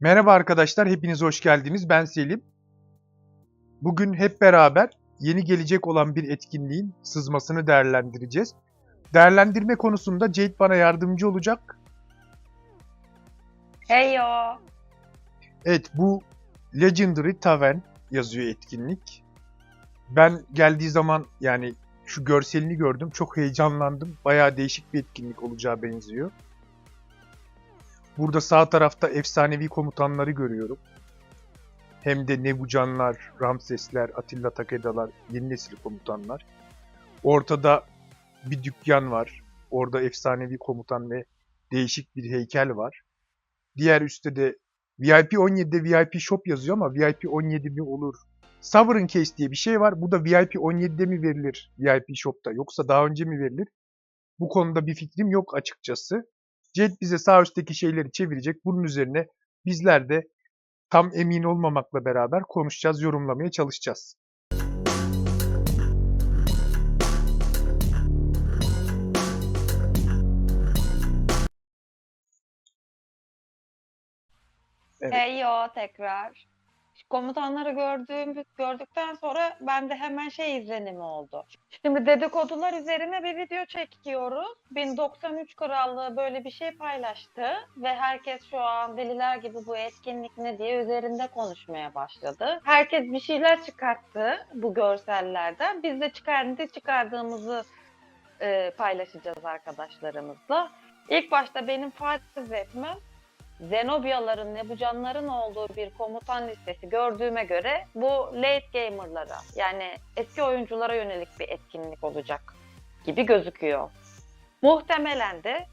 Merhaba arkadaşlar, hepiniz hoş geldiniz. Ben Selim. Bugün hep beraber yeni gelecek olan bir etkinliğin sızmasını değerlendireceğiz. Değerlendirme konusunda Jade bana yardımcı olacak. Heyo. Evet, bu Legendary Tavern yazıyor etkinlik. Ben geldiği zaman yani şu görselini gördüm, çok heyecanlandım. Bayağı değişik bir etkinlik olacağı benziyor. Burada sağ tarafta efsanevi komutanları görüyorum. Hem de Nebucanlar, Ramsesler, Atilla Takedalar, yeni nesil komutanlar. Ortada bir dükkan var. Orada efsanevi komutan ve değişik bir heykel var. Diğer üstte de VIP 17'de VIP Shop yazıyor ama VIP 17 mi olur? Sovereign Case diye bir şey var. Bu da VIP 17'de mi verilir VIP Shop'ta yoksa daha önce mi verilir? Bu konuda bir fikrim yok açıkçası. Jet bize sağ üstteki şeyleri çevirecek. Bunun üzerine bizler de tam emin olmamakla beraber konuşacağız, yorumlamaya çalışacağız. Evet. Heyo tekrar. Komutanları gördüğüm, gördükten sonra bende hemen şey izlenimi oldu. Şimdi dedikodular üzerine bir video çekiyoruz. 1093 Krallığı böyle bir şey paylaştı ve herkes şu an deliler gibi bu etkinlik ne diye üzerinde konuşmaya başladı. Herkes bir şeyler çıkarttı bu görsellerden. Biz de kendi çıkardığımızı e, paylaşacağız arkadaşlarımızla. İlk başta benim farz etmem Zenobyaların, Nebucanların olduğu bir komutan listesi gördüğüme göre bu late gamer'lara yani eski oyunculara yönelik bir etkinlik olacak gibi gözüküyor. Muhtemelen de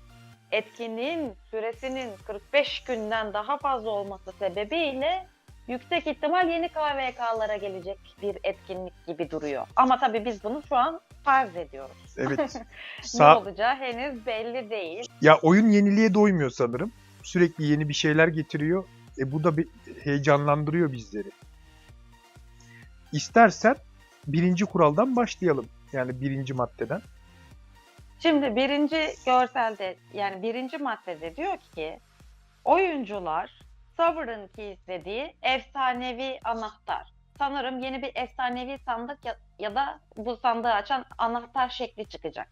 etkinliğin süresinin 45 günden daha fazla olması sebebiyle yüksek ihtimal yeni KVK'lara gelecek bir etkinlik gibi duruyor. Ama tabii biz bunu şu an farz ediyoruz. Evet. ne Sağ, olacağı henüz belli değil. ya oyun yeniliğe doymuyor sanırım. Sürekli yeni bir şeyler getiriyor. E bu da bir heyecanlandırıyor bizleri. İstersen birinci kuraldan başlayalım. Yani birinci maddeden. Şimdi birinci görselde yani birinci maddede diyor ki oyuncular Sovereign Keys dediği efsanevi anahtar. Sanırım yeni bir efsanevi sandık ya, ya da bu sandığı açan anahtar şekli çıkacak.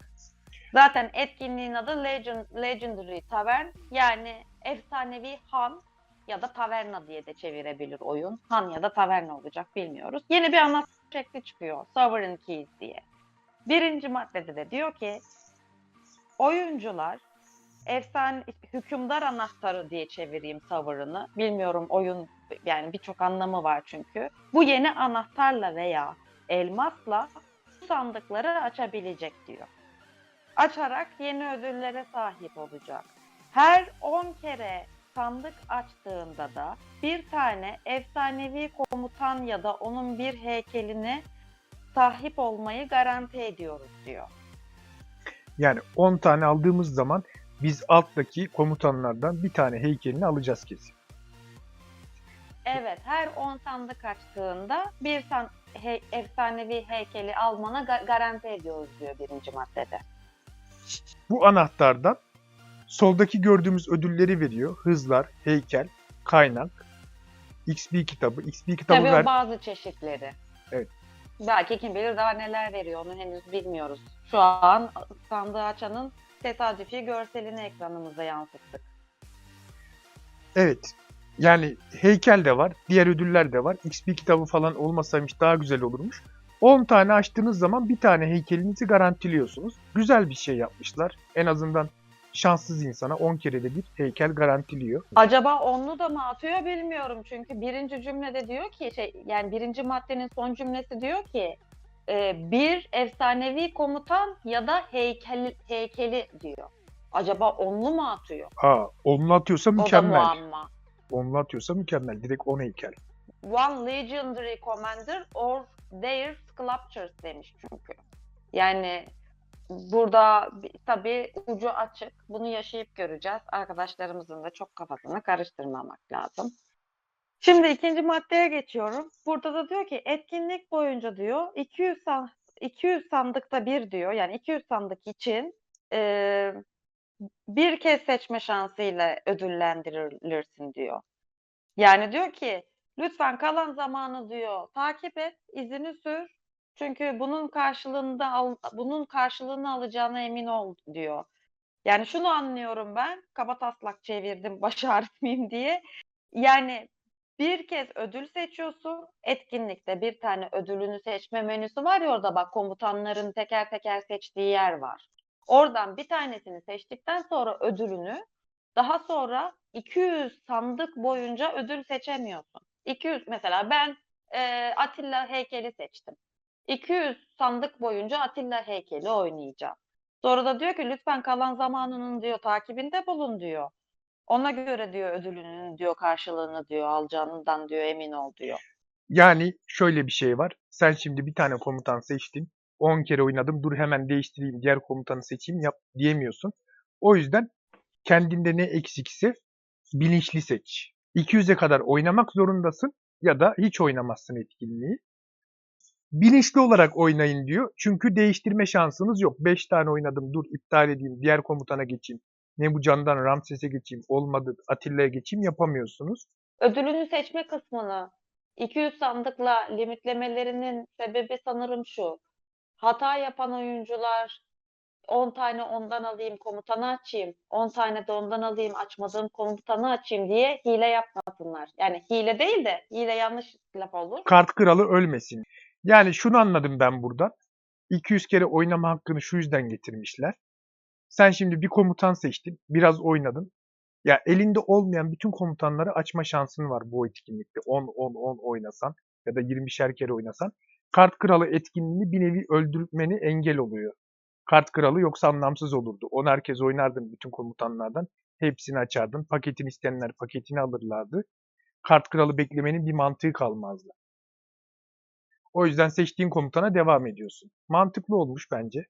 Zaten etkinliğin adı Legend, Legendary Tavern yani efsanevi han ya da taverna diye de çevirebilir oyun. Han ya da taverna olacak bilmiyoruz. Yeni bir anahtar şekli çıkıyor Sovereign Keys diye. Birinci maddede de diyor ki oyuncular efsane hükümdar anahtarı diye çevireyim tavırını. Bilmiyorum oyun yani birçok anlamı var çünkü. Bu yeni anahtarla veya elmasla sandıkları açabilecek diyor. Açarak yeni ödüllere sahip olacak. Her 10 kere sandık açtığında da bir tane efsanevi komutan ya da onun bir heykeline sahip olmayı garanti ediyoruz diyor. Yani 10 tane aldığımız zaman biz alttaki komutanlardan bir tane heykelini alacağız kesin. Evet, her 10 sandık açtığında bir san he- efsanevi heykeli almana ga- garanti ediyoruz diyor birinci maddede. Bu anahtardan soldaki gördüğümüz ödülleri veriyor. Hızlar, heykel, kaynak, XP kitabı. XP kitabı Tabii ver. bazı çeşitleri. Evet. Belki kim bilir daha neler veriyor onu henüz bilmiyoruz. Şu an sandığı açanın tesadüfi görselini ekranımıza yansıttık. Evet. Yani heykel de var, diğer ödüller de var. XP kitabı falan olmasaymış daha güzel olurmuş. 10 tane açtığınız zaman bir tane heykelinizi garantiliyorsunuz. Güzel bir şey yapmışlar. En azından şanssız insana 10 kere de bir heykel garantiliyor. Acaba onlu da mı atıyor bilmiyorum çünkü birinci cümlede diyor ki şey yani birinci maddenin son cümlesi diyor ki e, bir efsanevi komutan ya da heykeli, heykeli diyor. Acaba onlu mu atıyor? Aa, onlu atıyorsa O da mükemmel. muamma. Onlu atıyorsa mükemmel. Direkt 10 heykel. One legendary commander or their sculptures demiş çünkü. Yani burada bi- tabii ucu açık. Bunu yaşayıp göreceğiz. Arkadaşlarımızın da çok kafasını karıştırmamak lazım. Şimdi ikinci maddeye geçiyorum. Burada da diyor ki etkinlik boyunca diyor 200 san 200 sandıkta bir diyor. Yani 200 sandık için e, bir kez seçme şansıyla ödüllendirilirsin diyor. Yani diyor ki lütfen kalan zamanı diyor takip et, izini sür. Çünkü bunun karşılığında al, bunun karşılığını alacağına emin ol diyor. Yani şunu anlıyorum ben. Kabataslak çevirdim baş ağrıtmayayım diye. Yani bir kez ödül seçiyorsun. Etkinlikte bir tane ödülünü seçme menüsü var ya orada bak komutanların teker teker seçtiği yer var. Oradan bir tanesini seçtikten sonra ödülünü daha sonra 200 sandık boyunca ödül seçemiyorsun. 200 mesela ben e, Atilla heykeli seçtim. 200 sandık boyunca Atilla heykeli oynayacağım. Sonra da diyor ki lütfen kalan zamanının diyor takibinde bulun diyor. Ona göre diyor ödülünün diyor karşılığını diyor alacağından diyor emin ol diyor. Yani şöyle bir şey var. Sen şimdi bir tane komutan seçtin. 10 kere oynadım. Dur hemen değiştireyim. Diğer komutanı seçeyim yap diyemiyorsun. O yüzden kendinde ne eksikse bilinçli seç. 200'e kadar oynamak zorundasın ya da hiç oynamazsın etkinliği. Bilinçli olarak oynayın diyor. Çünkü değiştirme şansınız yok. 5 tane oynadım. Dur iptal edeyim. Diğer komutana geçeyim. Ne bu candan Ramses'e geçeyim. Olmadı Atilla'ya geçeyim yapamıyorsunuz. Ödülünü seçme kısmını 200 sandıkla limitlemelerinin sebebi sanırım şu. Hata yapan oyuncular 10 tane ondan alayım komutanı açayım, 10 tane de ondan alayım açmadığım komutanı açayım diye hile yapmasınlar. Yani hile değil de hile yanlış laf olur. kart kralı ölmesin. Yani şunu anladım ben buradan. 200 kere oynama hakkını şu yüzden getirmişler. Sen şimdi bir komutan seçtin, biraz oynadın. Ya elinde olmayan bütün komutanları açma şansın var bu etkinlikte. 10 10 10 oynasan ya da 20'şer kere oynasan kart kralı etkinliğini bir nevi öldürmeni engel oluyor. Kart kralı yoksa anlamsız olurdu. 10 herkes oynardın bütün komutanlardan. Hepsini açardın. Paketini isteyenler paketini alırlardı. Kart kralı beklemenin bir mantığı kalmazdı. O yüzden seçtiğin komutana devam ediyorsun. Mantıklı olmuş bence.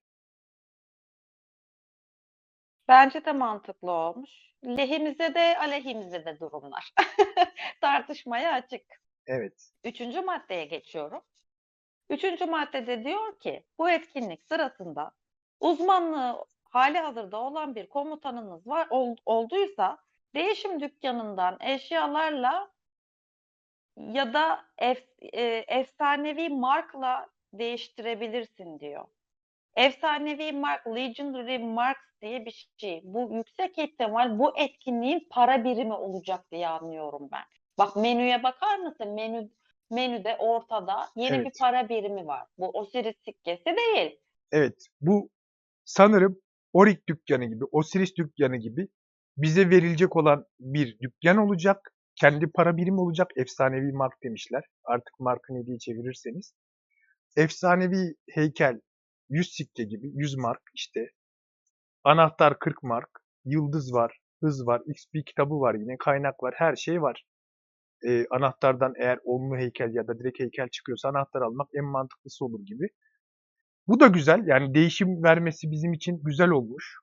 Bence de mantıklı olmuş. Lehimize de aleyhimize de durumlar. Tartışmaya açık. Evet. Üçüncü maddeye geçiyorum. Üçüncü maddede diyor ki bu etkinlik sırasında uzmanlığı hali hazırda olan bir komutanınız var ol- olduysa değişim dükkanından eşyalarla ya da ef- e, efsanevi markla değiştirebilirsin diyor. Efsanevi mark, legendary marks diye bir şey. Bu yüksek ihtimal bu etkinliğin para birimi olacak diye anlıyorum ben. Bak menüye bakar mısın? Menü menüde ortada yeni bir Evet. para birimi var. Bu Osiris sikkesi değil. Evet. Bu sanırım Orik dükkanı gibi, Osiris dükkanı gibi bize verilecek olan bir dükkan olacak. Kendi para birimi olacak. Efsanevi mark demişler. Artık markı ne diye çevirirseniz. Efsanevi heykel 100 sikke gibi 100 mark işte. Anahtar 40 mark. Yıldız var. Hız var. XP kitabı var yine. Kaynak var. Her şey var. Ee, anahtardan eğer onlu heykel ya da direkt heykel çıkıyorsa anahtar almak en mantıklısı olur gibi. Bu da güzel. Yani değişim vermesi bizim için güzel olmuş.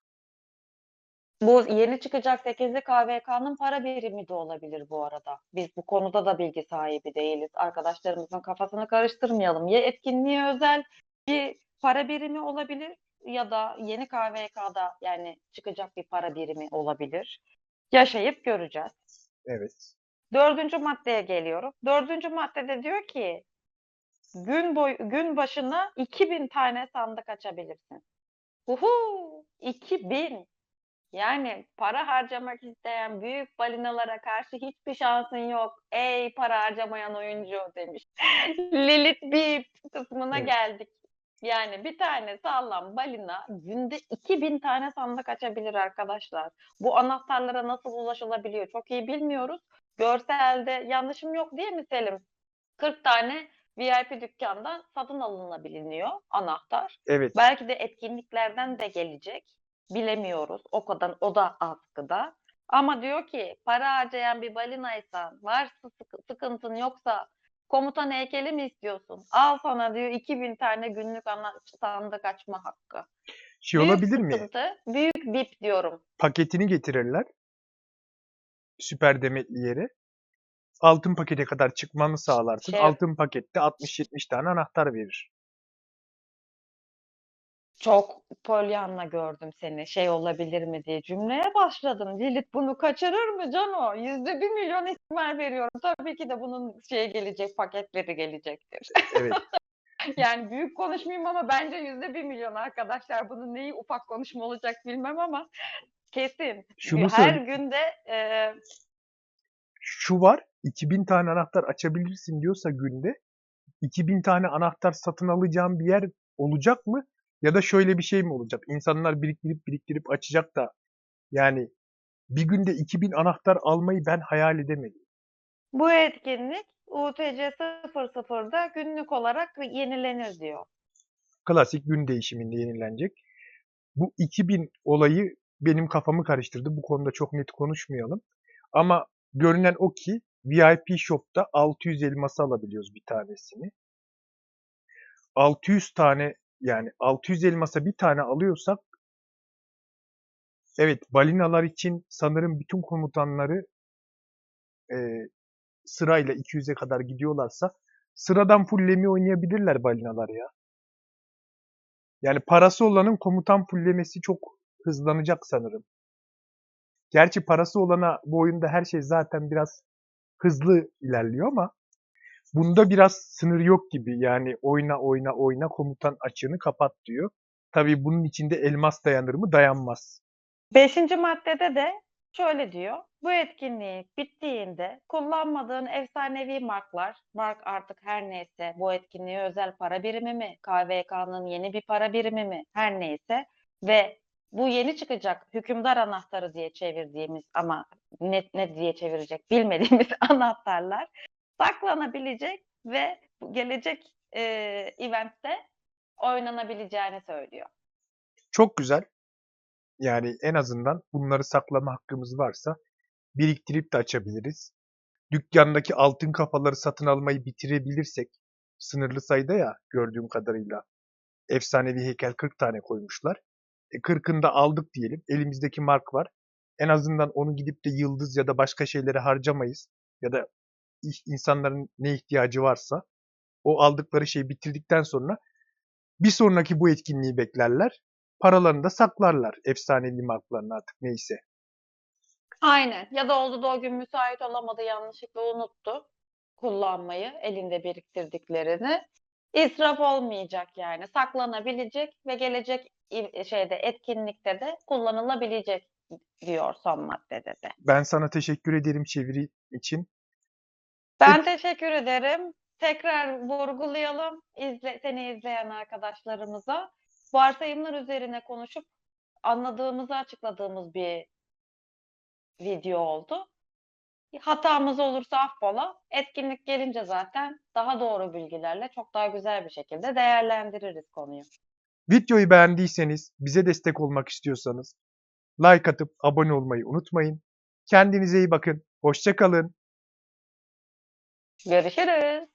Bu yeni çıkacak 8'li KVK'nın para birimi de olabilir bu arada. Biz bu konuda da bilgi sahibi değiliz. Arkadaşlarımızın kafasını karıştırmayalım. Ya etkinliğe özel bir para birimi olabilir ya da yeni KVK'da yani çıkacak bir para birimi olabilir. Yaşayıp göreceğiz. Evet. Dördüncü maddeye geliyorum. Dördüncü maddede diyor ki gün boy gün başına 2000 tane sandık açabilirsin. Uhu, 2000. Yani para harcamak isteyen büyük balinalara karşı hiçbir şansın yok. Ey para harcamayan oyuncu demiş. Lilith Beep kısmına Evet. geldik. Yani bir tane sağlam balina günde 2000 tane sandık açabilir arkadaşlar. Bu anahtarlara nasıl ulaşılabiliyor çok iyi bilmiyoruz. Görselde yanlışım yok değil mi Selim? 40 tane VIP dükkandan satın alınabiliyor anahtar. Evet. Belki de etkinliklerden de gelecek. Bilemiyoruz. O kadar o da askıda. Ama diyor ki para harcayan bir balinaysan, varsa sıkı- sıkıntın yoksa komutan heykeli mi istiyorsun? Al sana diyor 2000 tane günlük sandık açma hakkı. Şey Büyük olabilir mi? sıkıntı, büyük VIP diyorum. Paketini getirirler. Süper demetli yere. Altın pakete kadar çıkmanı sağlarsın. Şey- Altın pakette 60-70 tane anahtar verir. Çok polyanla gördüm seni. Şey olabilir mi diye cümleye başladın. Lilith bunu kaçırır mı Cano? Yüzde bir milyon ihtimal veriyorum. Tabii ki de bunun şey gelecek, paketleri gelecektir. Evet. Yani büyük konuşmayayım ama bence yüzde bir milyon arkadaşlar. Bunun neyi ufak konuşma olacak bilmem ama kesin. Şunu Her söyle- günde e, Şu var. 2000 tane anahtar açabilirsin diyorsa günde 2000 tane anahtar satın alacağım bir yer olacak mı? Ya da şöyle bir şey mi olacak? İnsanlar biriktirip biriktirip açacak da yani bir günde 2000 anahtar almayı ben hayal edemedim. bu etkinlik UTC 00'da günlük olarak yenilenir diyor. Klasik gün değişiminde yenilenecek. Bu 2000 olayı benim kafamı karıştırdı. Bu konuda çok net konuşmayalım. Ama görünen o ki VIP Shop'ta 600 elması alabiliyoruz bir tanesini. 600 tane yani 600 elmasa bir tane alıyorsak evet balinalar için sanırım bütün komutanları e, sırayla 200'e kadar gidiyorlarsa sıradan fullemi oynayabilirler balinalar ya. Yani parası olanın komutan fullemesi çok hızlanacak sanırım. Gerçi parası olana bu oyunda her şey zaten biraz hızlı ilerliyor ama bunda biraz sınır yok gibi. Yani oyna oyna oyna komutan açığını kapat diyor. Tabii bunun içinde elmas dayanır mı? Dayanmaz. Beşinci maddede de şöyle diyor. Bu etkinlik bittiğinde kullanmadığın efsanevi marklar, mark artık her neyse bu etkinliğe özel para birimi mi, KVK'nın yeni bir para birimi mi her neyse ve bu yeni çıkacak hükümdar anahtarı diye çevirdiğimiz ama ne, ne diye çevirecek bilmediğimiz anahtarlar saklanabilecek ve gelecek e, eventte oynanabileceğini söylüyor. Çok güzel. Yani en azından bunları saklama hakkımız varsa biriktirip de açabiliriz. Dükkandaki altın kafaları satın almayı bitirebilirsek, sınırlı sayıda ya gördüğüm kadarıyla efsanevi heykel 40 tane koymuşlar. E 40'ını da aldık diyelim. Elimizdeki mark var. En azından onu gidip de yıldız ya da başka şeylere harcamayız. Ya da insanların ne ihtiyacı varsa o aldıkları şeyi bitirdikten sonra bir sonraki bu etkinliği beklerler. Paralarını da saklarlar. Efsanevi marklarını artık neyse. Aynen. Ya da oldu da o gün müsait olamadı, yanlışlıkla unuttu kullanmayı, elinde biriktirdiklerini. İsraf olmayacak yani. Saklanabilecek ve gelecek şeyde etkinlikte de kullanılabilecek diyor son maddede de. Ben sana teşekkür ederim çeviri için. Ben teşekkür ederim. Tekrar vurgulayalım izle, seni izleyen arkadaşlarımıza. Varsayımlar üzerine konuşup anladığımızı açıkladığımız bir video oldu. Hatamız olursa affola. Etkinlik gelince zaten daha doğru bilgilerle çok daha güzel bir şekilde değerlendiririz konuyu. Videoyu beğendiyseniz, bize destek olmak istiyorsanız like atıp abone olmayı unutmayın. Kendinize iyi bakın. Hoşça kalın. Görüşürüz.